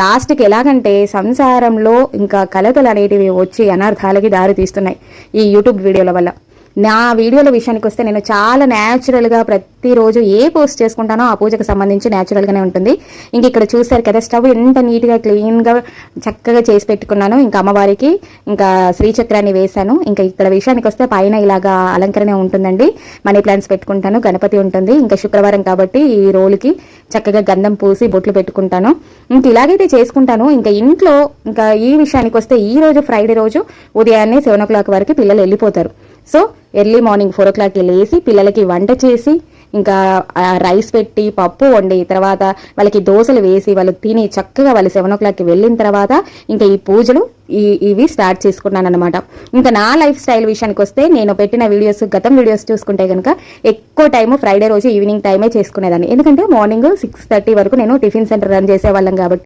లాస్ట్కి ఎలాగంటే సంసారంలో ఇంకా కలతలు అనేటివి వచ్చి అనర్థాలకి దారి తీస్తున్నాయి ఈ యూట్యూబ్ వీడియోల వల్ల. నా వీడియోల విషయానికి వస్తే నేను చాలా న్యాచురల్గా ప్రతిరోజు ఏ పోస్ట్ చేసుకుంటానో ఆ పూజకు సంబంధించి న్యాచురల్గానే ఉంటుంది. ఇంక ఇక్కడ చూసారు కదా స్టవ్ ఎంత నీట్గా క్లీన్గా చక్కగా చేసి పెట్టుకున్నాను. ఇంకా అమ్మవారికి ఇంకా శ్రీచక్రాన్ని వేశాను. ఇంకా ఇక్కడ విషయానికి వస్తే పైన ఇలాగా అలంకరణ ఉంటుందండి. మనీ ప్లాంట్స్ పెట్టుకుంటాను గణపతి ఉంటుంది. ఇంకా శుక్రవారం కాబట్టి ఈ రోలుకి చక్కగా గంధం పూసి బొట్లు పెట్టుకుంటాను. ఇంక ఇలాగైతే చేసుకుంటాను. ఇంకా ఇంట్లో ఇంకా ఈ విషయానికి వస్తే ఈ రోజు ఫ్రైడే రోజు ఉదయాన్నే సెవెన్ ఓ క్లాక్ వరకు పిల్లలు వెళ్ళిపోతారు. సో ఎర్లీ మార్నింగ్ ఫోర్ ఓ క్లాక్కి లేచి పిల్లలకి వంట చేసి ఇంకా రైస్ పెట్టి పప్పు వండి తర్వాత వాళ్ళకి దోశలు వేసి వాళ్ళు తిని చక్కగా వాళ్ళు సెవెన్ ఓ క్లాక్కి వెళ్ళిన తర్వాత ఇంకా ఈ పూజలు ఈ ఇవి స్టార్ట్ చేసుకున్నాను అనమాట ఇంకా నా లైఫ్ స్టైల్ విషయానికి వస్తే నేను పెట్టిన వీడియోస్ గతం వీడియోస్ చూసుకుంటే కనుక ఎక్కువ టైము ఫ్రైడే రోజు ఈవినింగ్ టైమే చేసుకునేదాన్ని. ఎందుకంటే మార్నింగ్ సిక్స్ థర్టీ వరకు నేను టిఫిన్ సెంటర్ రన్ చేసేవాళ్ళం కాబట్టి